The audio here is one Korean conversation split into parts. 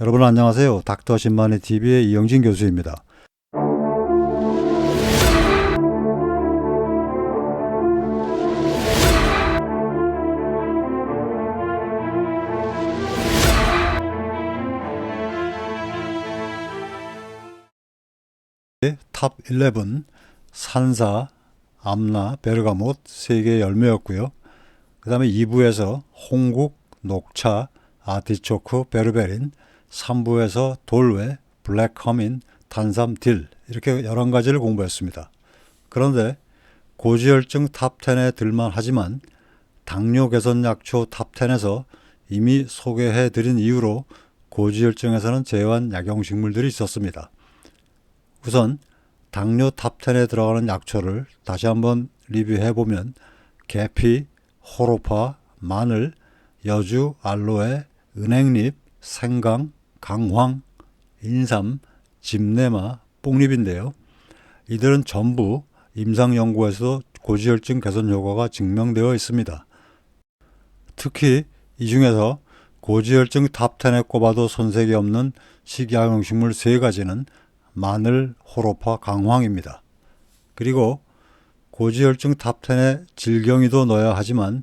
여러분 안녕하세요. 닥터 신만의 TV의 이영진 교수입니다. 탑 11 산사, 암나, 베르가못 세 개의 열매였고요. 그 다음에 2부에서 홍국, 녹차, 아티초크, 베르베린 3부에서 돌외, 블랙 커민, 탄삼, 딜 이렇게 여러 가지를 공부했습니다. 그런데 고지혈증 탑10에 들만 하지만 당뇨 개선 약초 탑10에서 이미 소개해 드린 이유로 고지혈증에서는 제외한 약용식물들이 있었습니다. 우선 당뇨 탑10에 들어가는 약초를 다시 한번 리뷰해 보면 계피, 호로파, 마늘, 여주, 알로에, 은행잎, 생강, 강황, 인삼, 집내마, 뽕잎인데요. 이들은 전부 임상 연구에서 고지혈증 개선 효과가 증명되어 있습니다. 특히 이 중에서 고지혈증 탑10에 꼽아도 손색이 없는 식약용식물 세 가지는 마늘, 호로파, 강황입니다. 그리고 고지혈증 탑10에 질경이도 넣어야 하지만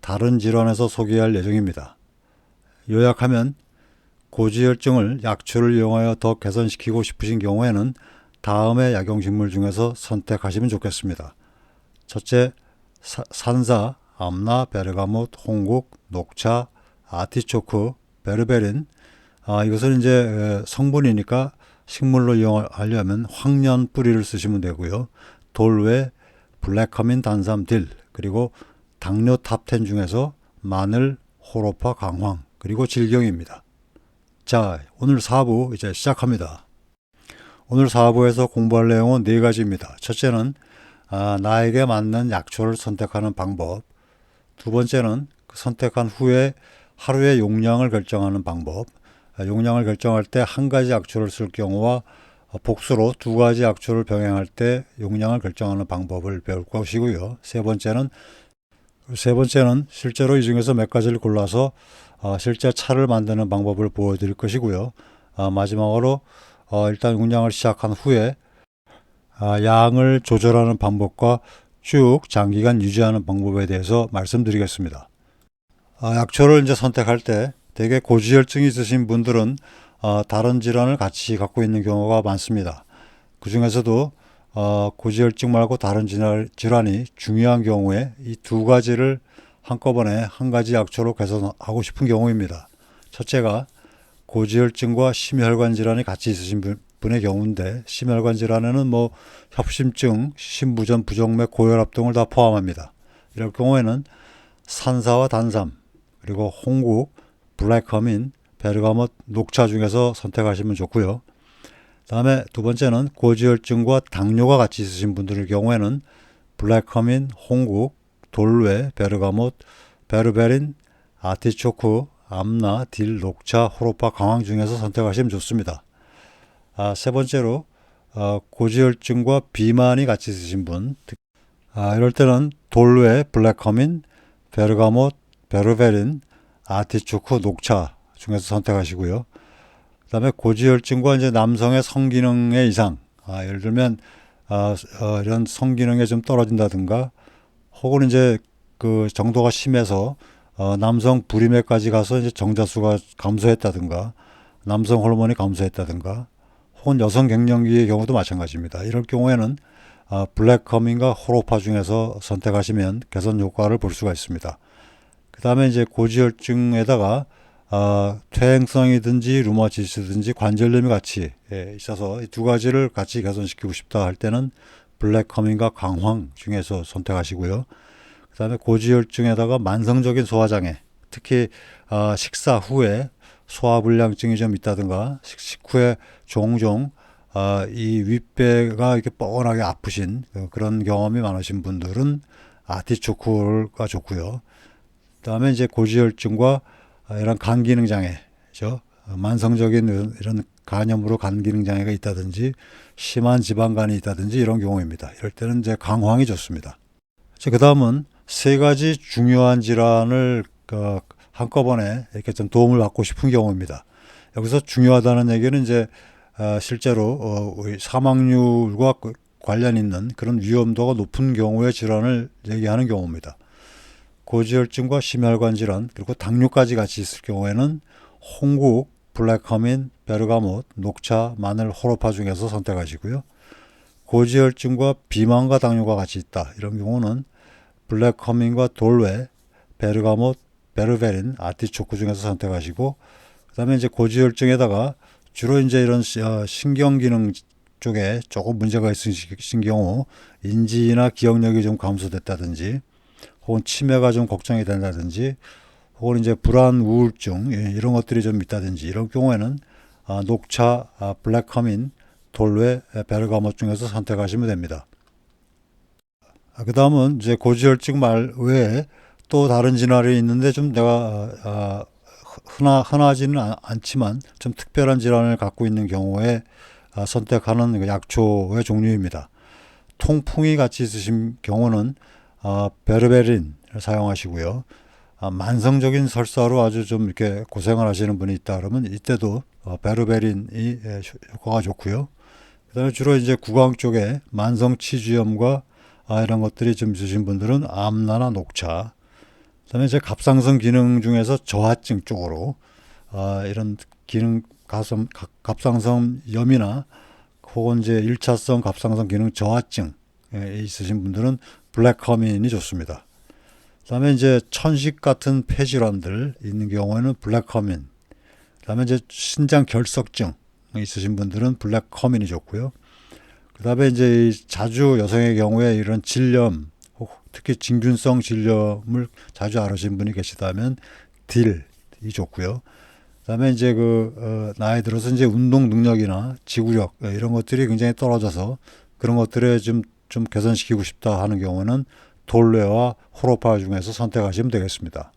다른 질환에서 소개할 예정입니다. 요약하면 고지혈증을 약초를 이용하여 더 개선시키고 싶으신 경우에는 다음의 약용식물 중에서 선택하시면 좋겠습니다. 첫째, 사- 산사, 암나, 베르가못, 홍국, 녹차, 아티초크, 베르베린. 아, 이것은 이제 에, 성분이니까 식물로 이용하려면 황년 뿌리를 쓰시면 되고요. 돌외, 블랙커민, 단삼, 딜, 그리고 당뇨 탑10 중에서 마늘, 호로파, 강황, 그리고 질경입니다. 자, 오늘 4부 이제 시작합니다. 오늘 4부에서 공부할 내용은 네 가지입니다. 첫째는 아, 나에게 맞는 약초를 선택하는 방법. 두 번째는 그 선택한 후에 하루의 용량을 결정하는 방법. 아, 용량을 결정할 때 한 가지 약초를 쓸 경우와 어, 복수로 두 가지 약초를 병행할 때 용량을 결정하는 방법을 배울 것이고요. 세 번째는 세 번째는 실제로 이 중에서 몇 가지를 골라서 어, 실제 차를 만드는 방법을 보여드릴 것이고요. 아, 마지막으로 어, 일단 용량을 시작한 후에 아, 양을 조절하는 방법과 쭉 장기간 유지하는 방법에 대해서 말씀드리겠습니다. 아, 약초를 이제 선택할 때 대개 고지혈증이 있으신 분들은 어, 다른 질환을 같이 갖고 있는 경우가 많습니다. 그 중에서도 어, 고지혈증 말고 다른 질환, 질환이 중요한 경우에 이 두 가지를 한꺼번에 한 가지 약초로 개선하고 싶은 경우입니다. 첫째가 고지혈증과 심혈관 질환이 같이 있으신 분, 분의 경우인데 심혈관 질환에는 뭐 협심증, 심부전, 부정맥, 고혈압 등을 다 포함합니다. 이럴 경우에는 산사와 단삼 그리고 홍국, 블랙커민, 베르가못, 녹차 중에서 선택하시면 좋고요. 다음에 두 번째는 고지혈증과 당뇨가 같이 있으신 분들의 경우에는 블랙커민, 홍국, 돌외, 베르가못, 베르베린, 아티초크, 암나, 딜, 녹차, 호로파, 강황 중에서 선택하시면 좋습니다. 아, 세 번째로 어, 고지혈증과 비만이 같이 있으신 분, 특- 아, 이럴 때는 돌외, 블랙커민, 베르가못, 베르베린, 아티초크, 녹차 중에서 선택하시고요. 그다음에 고지혈증과 이제 남성의 성기능의 이상, 아, 예를 들면 아, 어, 이런 성기능이 좀 떨어진다든가, 혹은 이제 그 정도가 심해서 어, 남성 불임에까지 가서 이제 정자수가 감소했다든가, 남성 호르몬이 감소했다든가, 혹은 여성 갱년기의 경우도 마찬가지입니다. 이럴 경우에는 아, 블랙커민과 호로파 중에서 선택하시면 개선 효과를 볼 수가 있습니다. 그 다음에 이제 고지혈증에다가 아, 퇴행성이든지 루마티스든지 관절염이 같이 예, 있어서 이 두 가지를 같이 개선시키고 싶다 할 때는 블랙 커민과 강황 중에서 선택하시고요. 그 다음에 고지혈증에다가 만성적인 소화장애, 특히 아, 식사 후에 소화불량증이 좀 있다든가 식, 식 후에 종종 아, 이 윗배가 이렇게 뻐근하게 아프신 그- 그런 경험이 많으신 분들은 아티초크가 좋고요. 그다음에 이제 고지혈증과 아, 이런 간 기능 장애죠. 어, 만성적인 이런 간염으로 간 기능 장애가 있다든지 심한 지방간이 있다든지 이런 경우입니다. 이럴 때는 이제 강황이 좋습니다. 그 다음은 세 가지 중요한 질환을 그 한꺼번에 이렇게 좀 도움을 받고 싶은 경우입니다. 여기서 중요하다는 얘기는 이제 아, 실제로 어, 사망률과 그 관련 있는 그런 위험도가 높은 경우의 질환을 얘기하는 경우입니다. 고지혈증과 심혈관 질환 그리고 당뇨까지 같이 있을 경우에는 홍국, 블랙커민, 베르가못, 녹차, 마늘, 호로파 중에서 선택하시고요. 고지혈증과 비만과 당뇨가 같이 있다. 이런 경우는 블랙커민과 돌웨, 베르가못, 베르베린, 아티초크 중에서 선택하시고 그다음에 이제 고지혈증에다가 주로 이제 이런 시- 어, 신경 기능 쪽에 조금 문제가 있으신 경우 인지나 기억력이 좀 감소됐다든지 혹은 치매가 좀 걱정이 된다든지 혹은 이제 불안 우울증 예, 이런 것들이 좀 있다든지 이런 경우에는 아, 녹차, 아, 블랙 커민, 돌웨, 에, 베르가못 중에서 선택하시면 됩니다. 아, 그 다음은 이제 고지혈증 말 외에 또 다른 질환이 있는데 좀 내가 아, 아, 흔하, 흔하지는 않- 않지만 좀 특별한 질환을 갖고 있는 경우에 아, 선택하는 그 약초의 종류입니다. 통풍이 같이 있으신 경우는 아, 베르베린을 사용하시고요. 아, 만성적인 설사로 아주 좀 이렇게 고생을 하시는 분이 있다 그러면 이때도 어, 베르베린이 예, 효- 효과가 좋고요. 그다음에 주로 이제 구강 쪽에 만성 치주염과 아, 이런 것들이 좀 있으신 분들은 암나나 녹차. 그다음에 이제 갑상선 기능 중에서 저하증 쪽으로 아, 이런 기능 가슴 가- 갑상선 염이나 혹은 이제 1차성 갑상선 기능 저하증 에 있으신 분들은 블랙커민이 좋습니다. 그다음에 이제 천식 같은 폐질환들 있는 경우에는 블랙커민. 그다음에 이제 신장 결석증 있으신 분들은 블랙커민이 좋고요. 그다음에 이제 이 자주 여성의 경우에 이런 질염, 혹 특히 진균성 질염을 자주 앓으신 분이 계시다면 딜이 좋고요. 그다음에 이제 그 어, 나이 들어서 이제 운동 능력이나 지구력 예, 이런 것들이 굉장히 떨어져서 그런 것들에 좀좀 개선시키고 싶다 하는 경우는 돌레와 호로파 중에서 선택하시면 되겠습니다.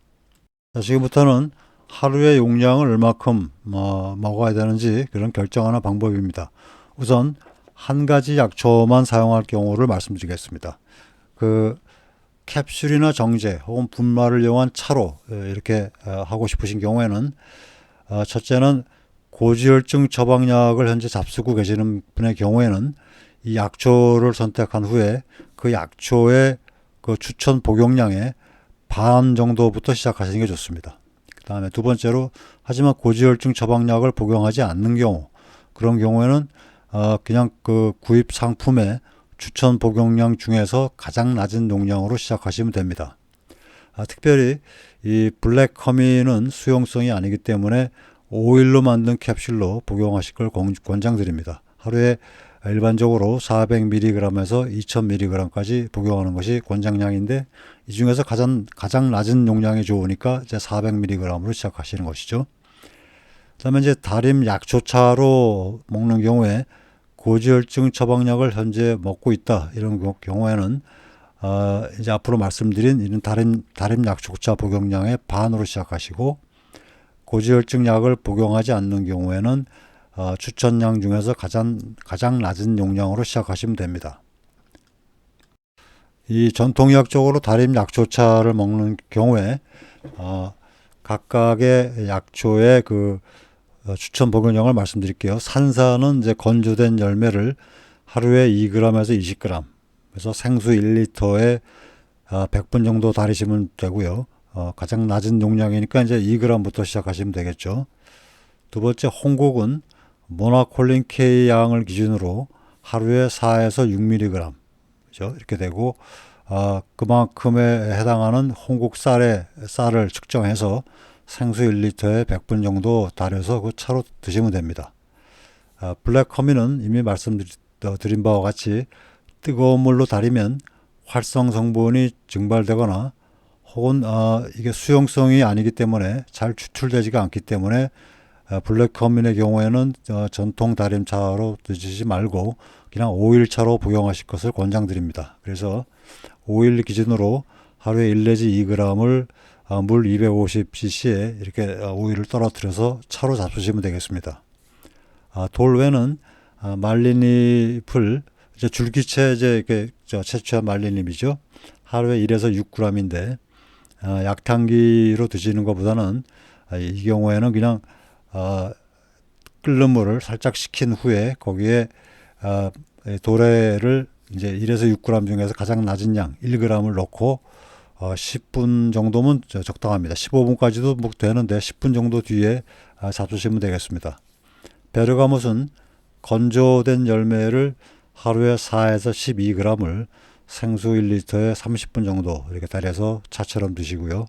자, 지금부터는 하루의 용량을 얼마큼 어, 먹어야 되는지 그런 결정하는 방법입니다. 우선 한 가지 약초만 사용할 경우를 말씀드리겠습니다. 그 캡슐이나 정제 혹은 분말을 이용한 차로 예, 이렇게 어, 하고 싶으신 경우에는 어, 첫째는 고지혈증 처방약을 현재 잡수고 계시는 분의 경우에는 이 약초를 선택한 후에 그 약초의 그 추천 복용량의 반 정도부터 시작하시는 게 좋습니다. 그 다음에 두 번째로 하지만 고지혈증 처방약을 복용하지 않는 경우 그런 경우에는 어 그냥 그 구입 상품의 추천 복용량 중에서 가장 낮은 용량으로 시작하시면 됩니다. 아, 특별히 이 블랙커민은 수용성이 아니기 때문에 오일로 만든 캡슐로 복용하실 걸 권- 권장드립니다. 하루에 일반적으로 400mg에서 2000mg까지 복용하는 것이 권장량인데 이 중에서 가장 가장 낮은 용량이 좋으니까 이제 400mg으로 시작하시는 것이죠. 그다음에 이제 다림 약초차로 먹는 경우에 고지혈증 처방약을 현재 먹고 있다 이런 경우- 경우에는 어, 이제 앞으로 말씀드린 이런 다림 다림 약초차 복용량의 반으로 시작하시고 고지혈증 약을 복용하지 않는 경우에는 어, 추천량 중에서 가장 가장 낮은 용량으로 시작하시면 됩니다. 이 전통의학적으로 다림 약초차를 먹는 경우에 어, 각각의 약초의 그 어, 추천 복용량을 말씀드릴게요. 산사는 이제 건조된 열매를 하루에 2g에서 20g, 그래서 생수 1리터에 아, 100분 정도 달이시면 되고요. 어, 가장 낮은 용량이니까 이제 2g부터 시작하시면 되겠죠. 두 번째 홍국은 모나콜린 K 양을 기준으로 하루에 4에서 6mg 그죠? 이렇게 되고 아, 그만큼에 해당하는 홍국 쌀의 쌀을 측정해서 생수 1리터에 100분 정도 달여서 그 차로 드시면 됩니다. 아, 블랙 커미는 이미 말씀드린 바와 같이 뜨거운 물로 달이면 활성 성분이 증발되거나 혹은 아, 이게 수용성이 아니기 때문에 잘 추출되지가 않기 때문에 아, 블랙커민의 경우에는 어, 전통 다림차로 드시지 말고 그냥 오일차로 복용하실 것을 권장드립니다. 그래서 오일 기준으로 하루에 1 내지 2g을 아, 물 250cc에 이렇게 아, 오일을 떨어뜨려서 차로 잡수시면 되겠습니다. 아, 돌외는 아, 말린 잎을 이제 줄기채 이제 이렇게 저 채취한 말린 잎이죠. 하루에 1에서 6g인데 아, 약탕기로 드시는 것보다는 아, 이 경우에는 그냥 아, 끓는 물을 살짝 식힌 후에 거기에 어, 도래를 이제 1에서 6g 중에서 가장 낮은 양 1g을 넣고 어, 10분 정도면 저- 적당합니다. 15분까지도 뭐 되는데 10분 정도 뒤에 아, 잡수시면 되겠습니다. 베르가못은 건조된 열매를 하루에 4에서 12g을 생수 1리터에 30분 정도 이렇게 달여서 차처럼 드시고요.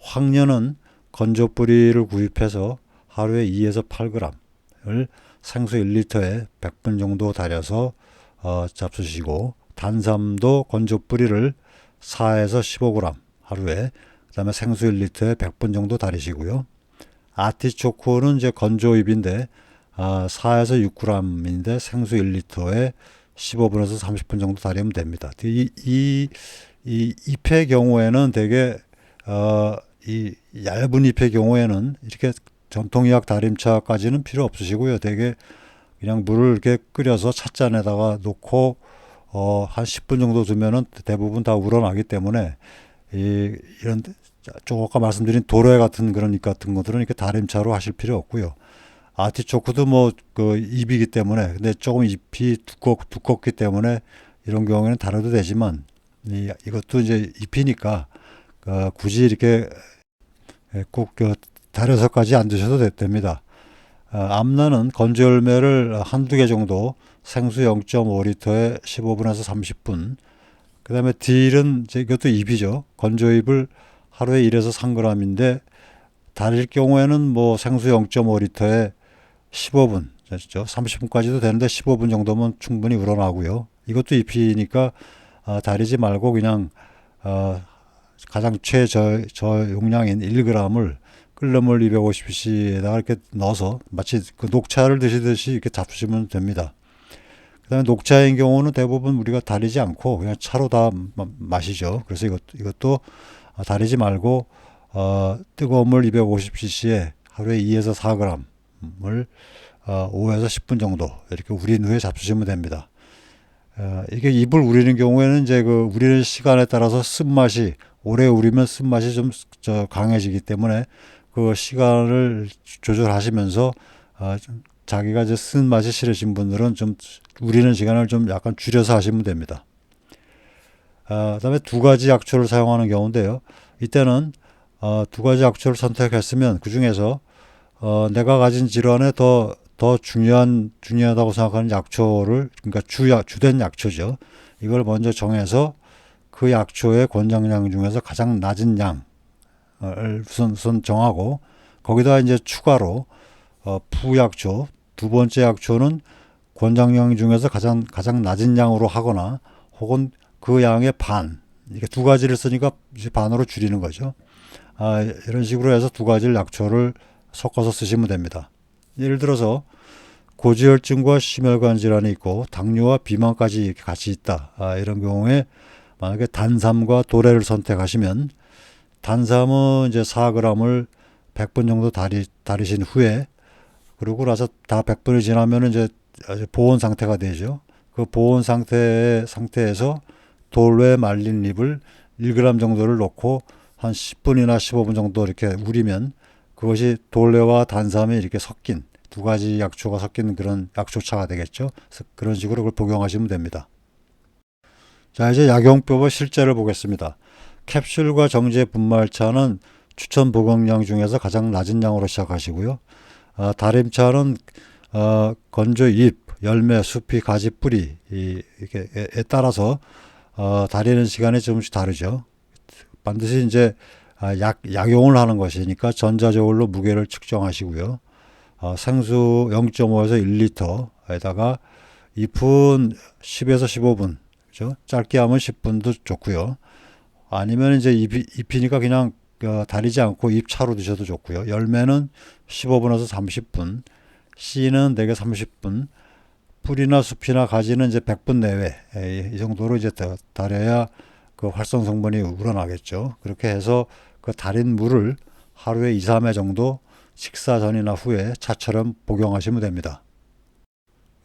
황련은 건조 뿌리를 구입해서 하루에 2에서 8g을 생수 1리터에 100분 정도 달여서 어, 잡수시고 단삼도 건조 뿌리를 4에서 15g 하루에 그다음에 생수 1리터에 100분 정도 달이시고요. 아티초코는 이제 건조잎인데 아, 4에서 6g인데 생수 1리터에 15분에서 30분 정도 달이면 됩니다. 이, 이, 이 잎의 경우에는 되게 어, 이 얇은 잎의 경우에는 이렇게 전통의학 다림차까지는 필요 없으시고요. 되게 그냥 물을 이렇게 끓여서 찻잔에다가 놓고 어, 한 10분 정도 두면은 대부분 다 우러나기 때문에 이, 이런 좀 아까 말씀드린 도래 같은 그런 잎 같은 것들은 이렇게 다림차로 하실 필요 없고요. 아티초크도 뭐 그 잎이기 때문에 근데 조금 잎이 두껍 두껍기 때문에 이런 경우에는 다뤄도 되지만 이, 이것도 이제 잎이니까 어, 굳이 이렇게 꼭 그 달여서까지 안 드셔도 되- 됩니다. 어, 암나는 건조 열매를 한두 개 정도 생수 0.5리터에 15분에서 30분. 그 다음에 딜은 이것도 잎이죠. 건조 잎을 하루에 1에서 3g인데 달일 경우에는 뭐 생수 0.5리터에 15분, 그렇죠. 30분까지도 되는데 15분 정도면 충분히 우러나고요. 이것도 잎이니까 어, 다리지 말고 그냥 어, 가장 최저 저용량인 1g을 끓는 물 250cc에다가 이렇게 넣어서 마치 그 녹차를 드시듯이 이렇게 잡수시면 됩니다. 그 다음에 녹차인 경우는 대부분 우리가 다리지 않고 그냥 차로 다 마- 마시죠. 그래서 이것 이것도 어, 다리지 말고 어, 뜨거운 물 250cc에 하루에 2에서 4g을 어, 5에서 10분 정도 이렇게 우린 후에 잡수시면 됩니다. 어, 이게 입을 우리는 경우에는 이제 그 우리는 시간에 따라서 쓴맛이 오래 우리면 쓴맛이 좀저 강해지기 때문에 그 시간을 조절하시면서 어, 좀 자기가 이제 쓴 맛이 싫으신 분들은 좀 우리는 시간을 좀 약간 줄여서 하시면 됩니다. 어, 그다음에 두 가지 약초를 사용하는 경우인데요. 이때는 어, 두 가지 약초를 선택했으면 그 중에서 어, 내가 가진 질환에 더, 더 중요한, 중요하다고 생각하는 약초를, 그러니까 주약, 주된 약초죠. 이걸 먼저 정해서 그 약초의 권장량 중에서 가장 낮은 양을 우선, 우선 정하고 거기다 이제 추가로 어, 부약초, 두 번째 약초는 권장량 중에서 가장, 가장 낮은 양으로 하거나 혹은 그 양의 반, 이게 두 가지를 쓰니까 반으로 줄이는 거죠. 아, 이런 식으로 해서 두 가지를 약초를 섞어서 쓰시면 됩니다. 예를 들어서 고지혈증과 심혈관 질환이 있고 당뇨와 비만까지 이렇게 같이 있다. 아, 이런 경우에 만약에 단삼과 도래를 선택하시면 단삼은 이제 4g을 100분 정도 다리, 다리신 후에 그러고 나서 다 100분이 지나면 이제 보온 상태가 되죠. 그 보온 상태 상태에서 돌에 말린 잎을 1g 정도를 넣고 한 10분이나 15분 정도 이렇게 우리면 그것이 돌레와 단삼이 이렇게 섞인 두 가지 약초가 섞인 그런 약초차가 되겠죠. 그런 식으로 그걸 복용하시면 됩니다. 자, 이제 약용법의 실제를 보겠습니다. 캡슐과 정제 분말차는 추천 복용량 중에서 가장 낮은 양으로 시작하시고요. 아, 다림차는 어, 건조 잎, 열매, 숲이, 가지, 뿌리 이, 이렇게 에 따라서 어, 다리는 시간이 조금씩 다르죠. 반드시 이제 아, 약, 약용을 하는 것이니까 전자저울로 무게를 측정하시고요. 어, 생수 0.5에서 1리터에다가 잎은 10에서 15분, 그죠? 짧게 하면 10분도 좋고요. 아니면 이제 잎이, 잎이니까 그냥 어, 다리지 않고 잎차로 드셔도 좋고요. 열매는 15분에서 30분, 씨는 대개 30분, 뿌리나 숲이나 가지는 이제 100분 내외 이 정도로 이제 달여야 그 활성 성분이 우러나겠죠. 그렇게 해서 그 달인 물을 하루에 2, 3회 정도 식사 전이나 후에 차처럼 복용하시면 됩니다.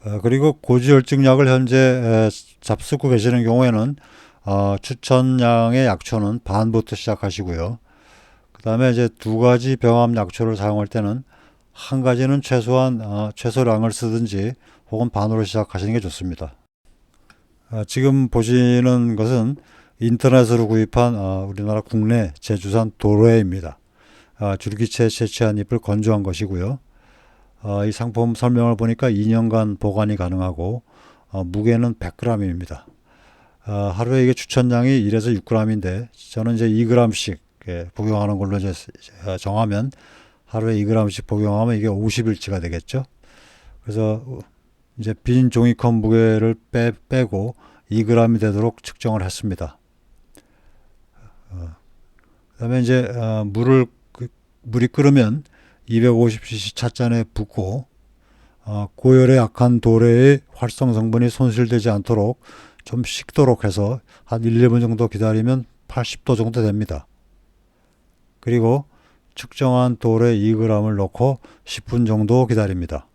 어, 그리고 고지혈증 약을 현재 에, 잡수고 계시는 경우에는 어, 추천량의 약초는 반부터 시작하시고요. 그 다음에 이제 두 가지 병암 약초를 사용할 때는 한 가지는 최소한 어, 최소량을 쓰든지 혹은 반으로 시작하시는 게 좋습니다. 아, 지금 보시는 것은 인터넷으로 구입한 어, 우리나라 국내 제주산 도로에입니다. 아, 줄기채 채취한 잎을 건조한 것이고요. 어, 이 상품 설명을 보니까 2년간 보관이 가능하고 어, 무게는 100g입니다. 어, 하루에 이게 추천량이 1에서 6g인데 저는 이제 2g씩 예, 복용하는 걸로 이제 어, 정하면 하루에 2g씩 복용하면 이게 50일치가 되겠죠. 그래서 어, 이제 빈 종이컵 무게를 빼, 빼고 2g이 되도록 측정을 했습니다. 어, 그다음에 이제 어, 물을 그- 물이 끓으면 250cc 찻잔에 붓고 어, 고열에 약한 도래의 활성 성분이 손실되지 않도록 좀 식도록 해서 한 1, 2분 정도 기다리면 80도 정도 됩니다. 그리고 측정한 돌에 2g을 넣고 10분 정도 기다립니다.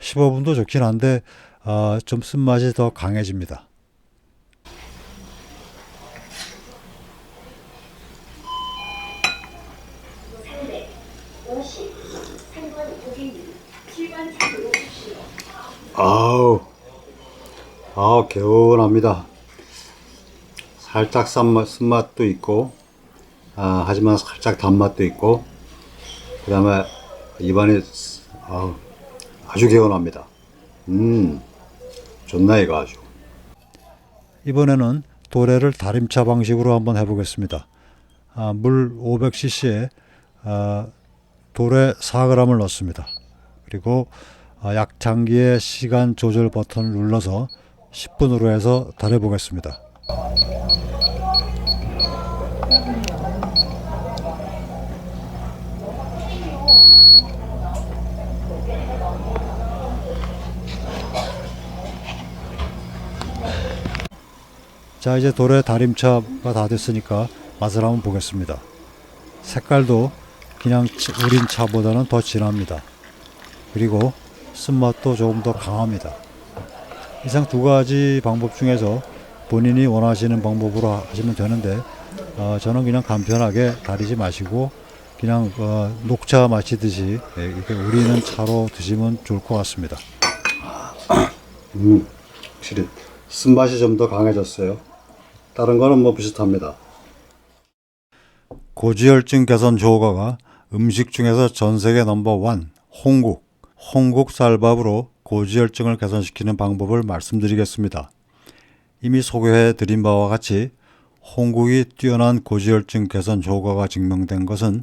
15분도 좋긴 한데 아, 좀 쓴맛이 더 강해집니다. 상대 50 3번 고객님 7번 차로 오십시오. 아우, 아우 개운합니다. 살짝 쓴맛, 쓴맛도 있고, 아, 하지만 살짝 단맛도 있고, 그 다음에 입안이 아우, 아주 개운합니다. 음, 좋네 이거 아주. 이번에는 도래를 다림차 방식으로 한번 해보겠습니다. 아, 물 500cc에 아, 도래 4g을 넣습니다. 그리고 아, 약장기의 시간 조절 버튼을 눌러서 10분으로 해서 달여보겠습니다. 자 이제 돌의 다림차가 다 됐으니까 맛을 한번 보겠습니다. 색깔도 그냥 치- 우린 차보다는 더 진합니다. 그리고 쓴맛도 조금 더 강합니다. 이상 두 가지 방법 중에서 본인이 원하시는 방법으로 하시면 되는데 어, 저는 그냥 간편하게 다리지 마시고 그냥 어, 녹차 마시듯이 예, 이렇게 우리는 차로 드시면 좋을 것 같습니다. 음, 확실히 쓴맛이 좀 더 강해졌어요. 다른 거는 뭐 비슷합니다. 고지혈증 개선 효과가 음식 중에서 전 세계 넘버 원 홍국 홍국 쌀밥으로 고지혈증을 개선시키는 방법을 말씀드리겠습니다. 이미 소개해 드린 바와 같이 홍국이 뛰어난 고지혈증 개선 효과가 증명된 것은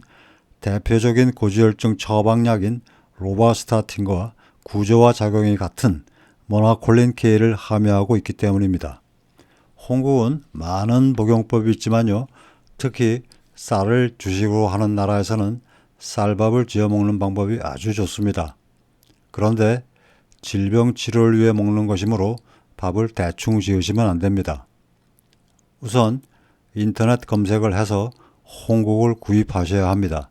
대표적인 고지혈증 처방약인 로바스타틴과 구조화 작용이 같은 모나콜린 K를 함유하고 있기 때문입니다. 홍국은 많은 복용법이 있지만요. 특히 쌀을 주식으로 하는 나라에서는 쌀밥을 지어 먹는 방법이 아주 좋습니다. 그런데 질병 치료를 위해 먹는 것이므로 밥을 대충 지으시면 안 됩니다. 우선 인터넷 검색을 해서 홍국을 구입하셔야 합니다.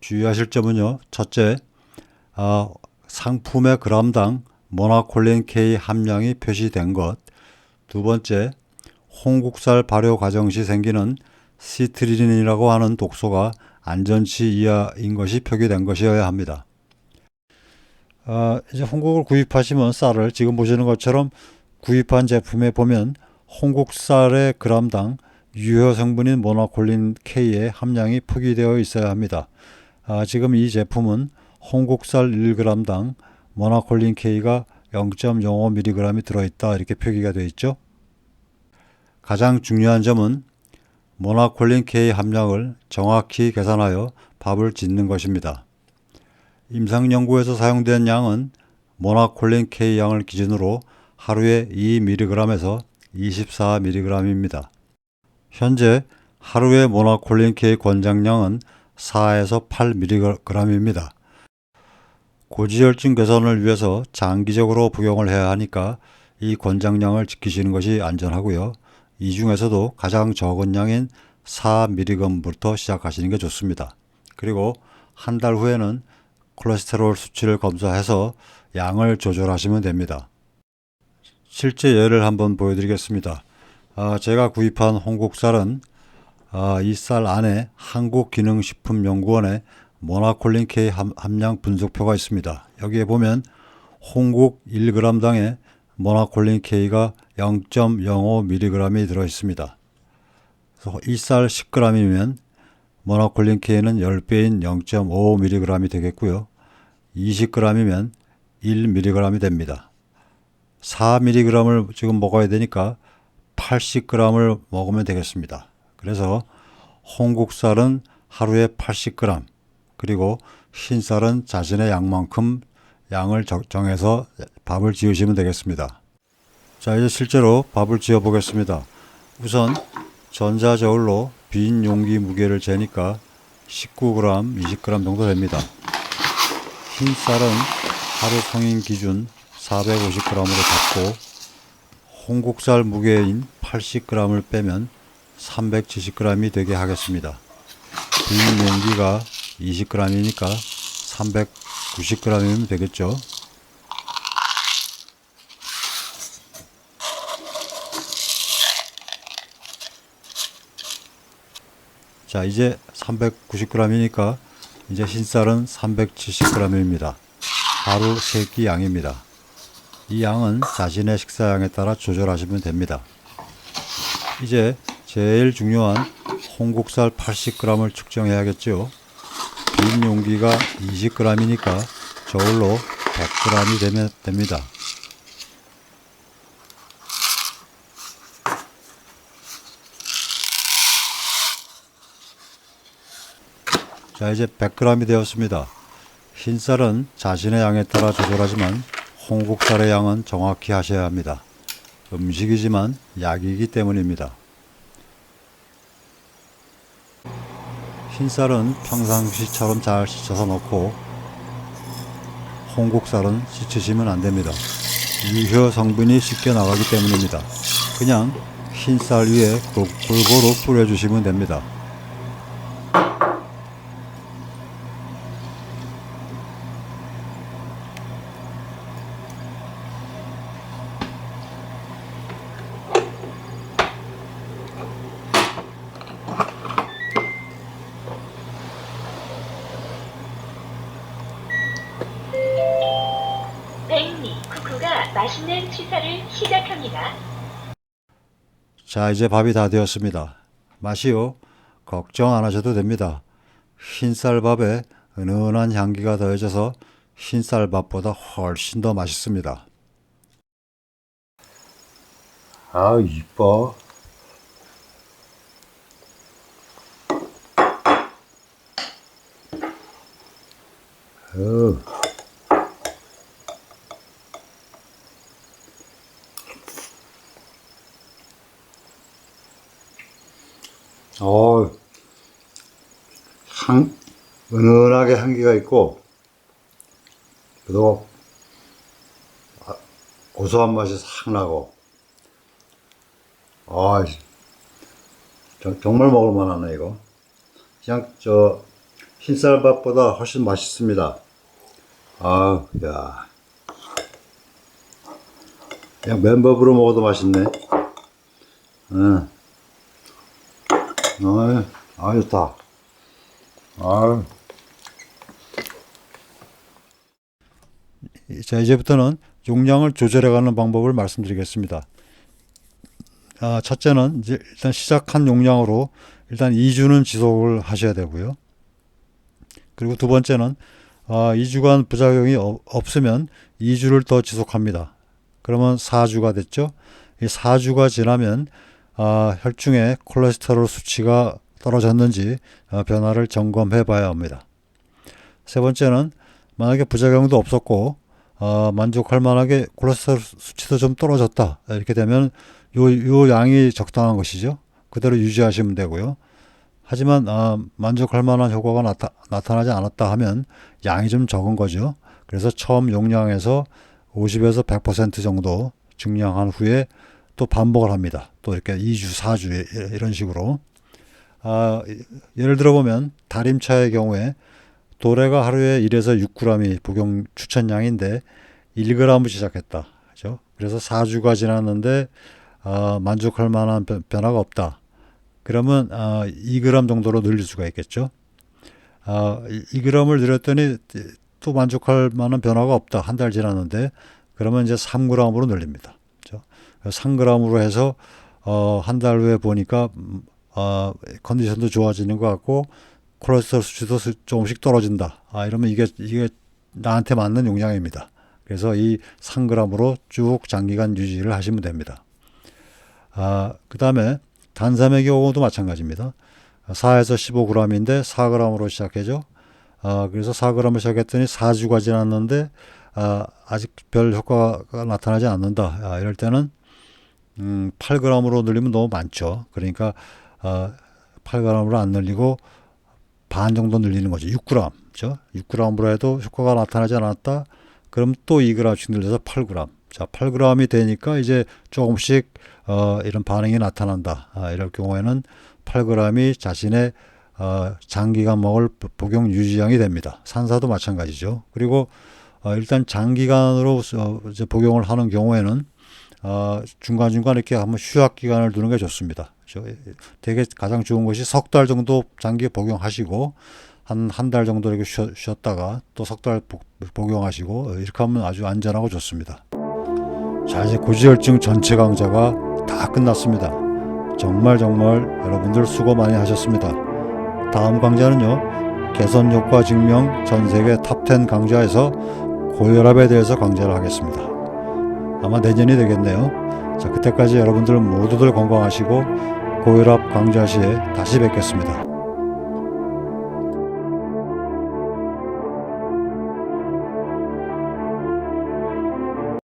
주의하실 점은요. 첫째, 아, 상품의 그람당 모나콜린 K 함량이 표시된 것. 두 번째, 홍국살 발효 과정 시 생기는 시트린이라고 하는 독소가 안전치 이하인 것이 표기된 것이어야 합니다. 아, 이제 홍국을 구입하시면 쌀을 지금 보시는 것처럼 구입한 제품에 보면 홍국 쌀의 그람당 유효 성분인 모나콜린 K의 함량이 표기되어 있어야 합니다. 아, 지금 이 제품은 홍국쌀 1g당 모나콜린 K가 0.05mg이 들어있다 이렇게 표기가 되어 있죠. 가장 중요한 점은 모나콜린 K 함량을 정확히 계산하여 밥을 짓는 것입니다. 임상 연구에서 사용된 양은 모나콜린 K 양을 기준으로 하루에 2mg에서 24mg입니다. 현재 하루의 모나콜린 K 권장량은 4에서 8mg입니다. 고지혈증 개선을 위해서 장기적으로 복용을 해야 하니까 이 권장량을 지키시는 것이 안전하고요. 이 중에서도 가장 적은 양인 4mg부터 시작하시는 게 좋습니다. 그리고 한 달 후에는 콜레스테롤 수치를 검사해서 양을 조절하시면 됩니다. 실제 예를 한번 보여드리겠습니다. 아, 제가 구입한 홍국쌀은 아, 이 쌀 안에 한국기능식품연구원의 모나콜린 K 함- 함량 분석표가 있습니다. 여기에 보면 홍국 1g당에 모나콜린 K가 0.05mg이 들어 있습니다. 이 쌀 10g이면 모나콜린 K는 10배인 0.5mg이 되겠고요. 20g이면 1mg이 됩니다. 4mg을 지금 먹어야 되니까 80g을 먹으면 되겠습니다. 그래서 홍국쌀은 하루에 80g, 그리고 흰쌀은 자신의 양만큼 양을 적- 정해서 밥을 지으시면 되겠습니다. 자, 이제 실제로 밥을 지어 보겠습니다. 우선 전자저울로 빈 용기 무게를 재니까 19g, 20g 정도 됩니다. 흰쌀은 하루 성인 기준 450g으로 잡고 홍국살 무게인 80g을 빼면 370g이 되게 하겠습니다. 빈 용기가 20g이니까 390g이면 되겠죠. 자, 이제 390g이니까 이제 흰쌀은 370g입니다. 하루 3끼 양입니다. 이 양은 자신의 식사량에 따라 조절하시면 됩니다. 이제 제일 중요한 홍국살 80g을 측정해야겠죠. 빈 용기가 20g이니까 저울로 100g이 되면 됩니다. 자, 이제 100g이 되었습니다. 흰쌀은 자신의 양에 따라 조절하지만 홍국살의 양은 정확히 하셔야 합니다. 음식이지만 약이기 때문입니다. 흰쌀은 평상시처럼 잘 씻어서 넣고 홍국살은 씻으시면 안 됩니다. 유효 성분이 씻겨 나가기 때문입니다. 그냥 흰쌀 위에 골- 골고루 뿌려주시면 됩니다. 백미 쿠쿠가 맛있는 식사를 시작합니다. 자, 이제 밥이 다 되었습니다. 맛이요. 걱정 안 하셔도 됩니다. 흰쌀밥에 은은한 향기가 더해져서 흰쌀밥보다 훨씬 더 맛있습니다. 아, 이뻐. 어. 어, 향, 은은하게 향기가 있고, 그리고 아, 고소한 맛이 싹 나고, 아, 정- 정말 먹을 만하네, 이거. 그냥 저, 흰쌀밥보다 훨씬 맛있습니다. 아, 야. 그냥 맨밥으로 먹어도 맛있네. 응. 아, 아 좋다. 아. 자 이제부터는 용량을 조절해가는 방법을 말씀드리겠습니다. 아, 첫째는 이제 일단 시작한 용량으로 일단 2주는 지속을 하셔야 되고요. 그리고 두 번째는 아, 2주간 부작용이 어- 없으면 2주를 더 지속합니다. 그러면 4주가 됐죠. 이 4주가 지나면 아, 혈중에 콜레스테롤 수치가 떨어졌는지 아, 변화를 점검해 봐야 합니다. 세 번째는 만약에 부작용도 없었고 아, 만족할 만하게 콜레스테롤 수치도 좀 떨어졌다 이렇게 되면 요, 요 양이 적당한 것이죠. 그대로 유지하시면 되고요. 하지만 아, 만족할 만한 효과가 나타, 나타나지 않았다 하면 양이 좀 적은 거죠. 그래서 처음 용량에서 50에서 100% 정도 증량한 후에 또 반복을 합니다. 또 이렇게 2주, 4주 이런 식으로. 아, 예를 들어 보면 다림차의 경우에 도래가 하루에 1에서 6g이 복용 추천량인데 1g을 시작했다. 그죠? 그래서 4주가 지났는데 아, 만족할 만한 변- 변화가 없다. 그러면 아, 2g 정도로 늘릴 수가 있겠죠. 아, 2g을 늘렸더니 또 만족할 만한 변화가 없다. 한 달 지났는데 그러면 이제 3g으로 늘립니다. 그렇죠? 3g으로 해서 어, 한 달 후에 보니까 음, 아, 컨디션도 좋아지는 것 같고 콜레스테롤 수치도 수- 조금씩 떨어진다. 아, 이러면 이게 이게 나한테 맞는 용량입니다. 그래서 이 3g으로 쭉 장기간 유지를 하시면 됩니다. 아, 그 다음에 단삼의 경우도 마찬가지입니다. 4에서 15g인데 4g으로 시작해죠. 아, 그래서 4g을 시작했더니 4주가 지났는데 아, 아직 별 효과가 나타나지 않는다. 아, 이럴 때는 음, 8g으로 늘리면 너무 많죠. 그러니까 아, 8g으로 안 늘리고 반 정도 늘리는 거죠. 6g. 그죠? 6g으로 해도 효과가 나타나지 않았다. 그럼 또 2g씩 늘려서 8g. 자, 8g이 되니까 이제 조금씩 어, 이런 반응이 나타난다. 아, 이럴 경우에는 8g이 자신의 어, 장기간 먹을 복용 유지량이 됩니다. 산사도 마찬가지죠. 그리고 어, 일단 장기간으로 어, 복용을 하는 경우에는 어, 중간중간 이렇게 한번 휴학 기간을 두는 게 좋습니다. 저, 되게 가장 좋은 것이 석 달 정도 장기 복용하시고 한 한 달 정도 이렇게 쉬, 쉬었다가 또 석 달 복용하시고 이렇게 하면 아주 안전하고 좋습니다. 자 이제 고지혈증 전체 강좌가 다 끝났습니다. 정말 정말 여러분들 수고 많이 하셨습니다. 다음 강좌는요 개선 효과 증명 전 세계 탑10 강좌에서 고혈압에 대해서 강좌를 하겠습니다. 아마 내년이 되겠네요. 자 그때까지 여러분들 모두들 건강하시고 고혈압 강좌 시에 다시 뵙겠습니다.